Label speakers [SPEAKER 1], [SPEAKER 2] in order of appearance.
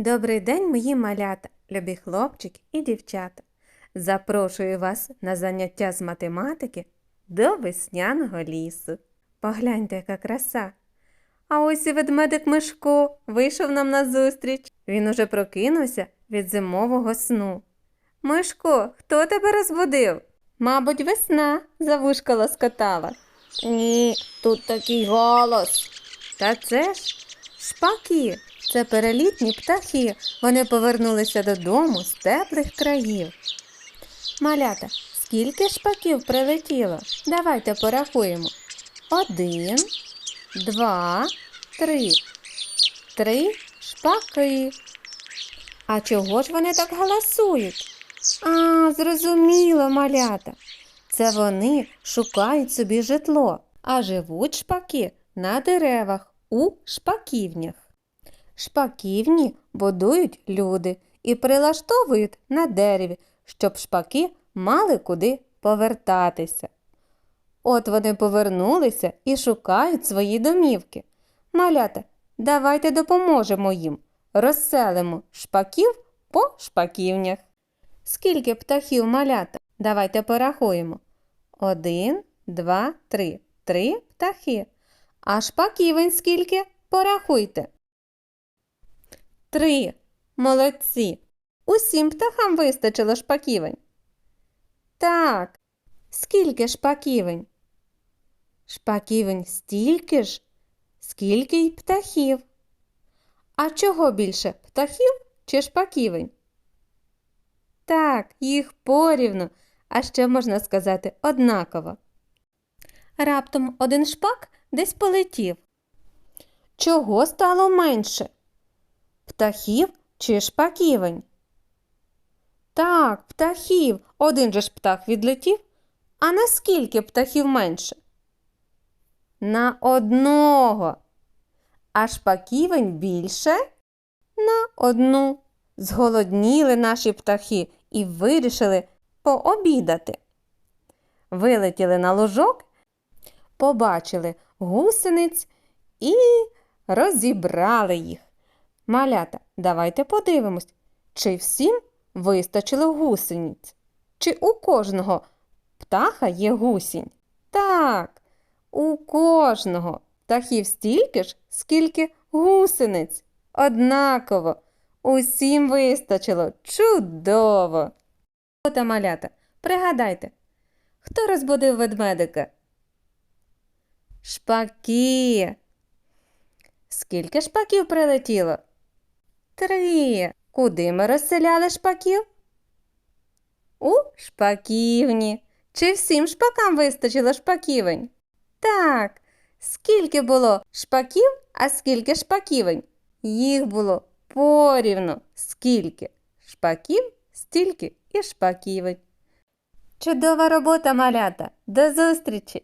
[SPEAKER 1] Добрий день, мої малята, любі хлопчики і дівчата. Запрошую вас на заняття з математики до весняного лісу. Погляньте, яка краса. А ось і ведмедик Мишко вийшов нам назустріч. Він уже прокинувся від зимового сну. Мишко, хто тебе розбудив? Мабуть, весна за вушко лоскотала.
[SPEAKER 2] Ні, тут такий голос.
[SPEAKER 1] Та це ж шпаки, це перелітні птахи. Вони повернулися додому з теплих країв. Малята, скільки шпаків прилетіло? Давайте порахуємо. Один, два, три. Три шпаки. А чого ж вони так галасують? А, зрозуміло, малята. Це вони шукають собі житло, а живуть шпаки на деревах у шпаківнях. Шпаківні будують люди і прилаштовують на дереві, щоб шпаки мали куди повертатися. От вони повернулися і шукають свої домівки. Малята, давайте допоможемо їм. Розселимо шпаків по шпаківнях. Скільки птахів малята? Давайте порахуємо. Один, два, три. Три птахи. А шпаківень скільки? Порахуйте. Три. Молодці. Усім птахам вистачило шпаківень. Так. Скільки шпаківень? Шпаківень стільки ж, скільки й птахів. А чого більше птахів чи шпаківень? Так, їх порівну, а ще можна сказати однаково. Раптом один шпак десь полетів. Чого стало менше? Птахів чи шпаківень? Так, птахів. Один же ж птах відлетів. А наскільки птахів менше? На одного. А шпаківень більше? На одну. Зголодніли наші птахи і вирішили пообідати. Вилетіли на ложок, побачили гусениць і розібрали їх. Малята, давайте подивимось, чи всім вистачило гусениць, чи у кожного птаха є гусінь. Так, у кожного птахів стільки ж, скільки гусениць. Однаково. Усім вистачило. Чудово. Ота малята, пригадайте, хто розбудив ведмедика? Шпаки. Скільки шпаків прилетіло? Три. Куди ми розселяли шпаків? У шпаківні. Чи всім шпакам вистачило шпаківень? Так. Скільки було шпаків, а скільки шпаківень? Їх було порівну. Скільки шпаків, стільки і шпаківень. Чудова робота, малята. До зустрічі!